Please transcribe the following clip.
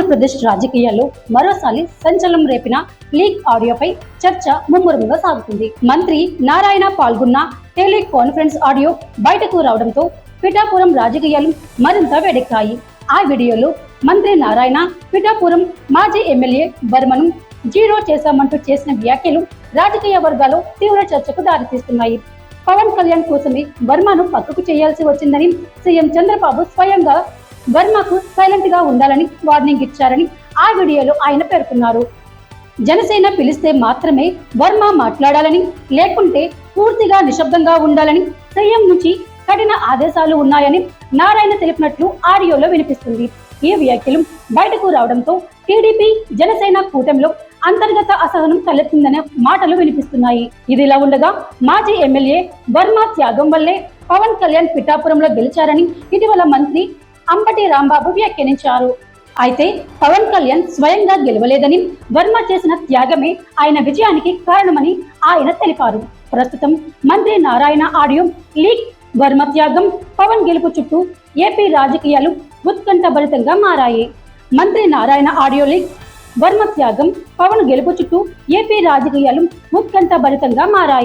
ఆంధ్రప్రదేశ్ రాజకీయాల్లో మరోసారి సంచలనం రేపిన లీక్ ఆడియోపై చర్చ ముమ్మరంగా సాగుతుంది. మంత్రి నారాయణ పాల్గొన్న టెలి కాన్ఫరెన్స్ ఆడియో బయటకు రావడంతో పిఠాపురం రాజకీయాలు మరింత వేడెక్కాయి. ఆ వీడియోలో మంత్రి నారాయణ పిఠాపురం మాజీ ఎమ్మెల్యే బర్మను జీరో చేశామంటూ చేసిన వ్యాఖ్యలు రాజకీయ వర్గాల్లో తీవ్ర చర్చకు దారితీస్తున్నాయి. పవన్ కళ్యాణ్ కోసమే వర్మను పక్కకు చేయాల్సి వచ్చిందని సీఎం చంద్రబాబు స్వయంగా వర్మకు సైలెంట్గా ఉండాలని వార్నింగ్ ఇచ్చారని ఆ వీడియోలో ఆయన పేర్కొన్నారు. జనసేన పిలిస్తే మాత్రమే వర్మ మాట్లాడాలని లేకుంటే పూర్తిగా నిశ్శబ్దంగా ఉండాలని సీఎం నుంచి కఠిన ఆదేశాలు ఉన్నాయని నారాయణ తెలిపినట్లు ఆడియోలో వినిపిస్తుంది. ఈ వ్యాఖ్యలు బయటకు రావడంతో టీడీపీ జనసేన కూటమిలో అంతర్గత అసహనం తలెత్తిందనే మాటలు వినిపిస్తున్నాయి. ఇదిలా ఉండగా మాజీ ఎమ్మెల్యే వర్మ త్యాగం వల్లే పవన్ కళ్యాణ్ పిఠాపురంలో గెలిచారని ఇటీవల మంత్రి అంబటి రాంబాబు వ్యాఖ్యానించారు. అయితే పవన్ కళ్యాణ్ స్వయంగా గెలవలేదని వర్మ చేసిన త్యాగమే ఆయన విజయానికి కారణమని ఆయన తెలిపారు. ప్రస్తుతం మంత్రి నారాయణ ఆడియో లీక్ వర్మ త్యాగం పవన్ గెలుపు చుట్టూ ఏపీ రాజకీయాలు ఉత్కంఠభరితంగా మారాయి. మంత్రి నారాయణ ఆడియో లీక్ వర్మ త్యాగం పవన్ గెలుపు చుట్టూ ఏపీ రాజకీయాలు ఉత్కంఠభరితంగా మారాయి.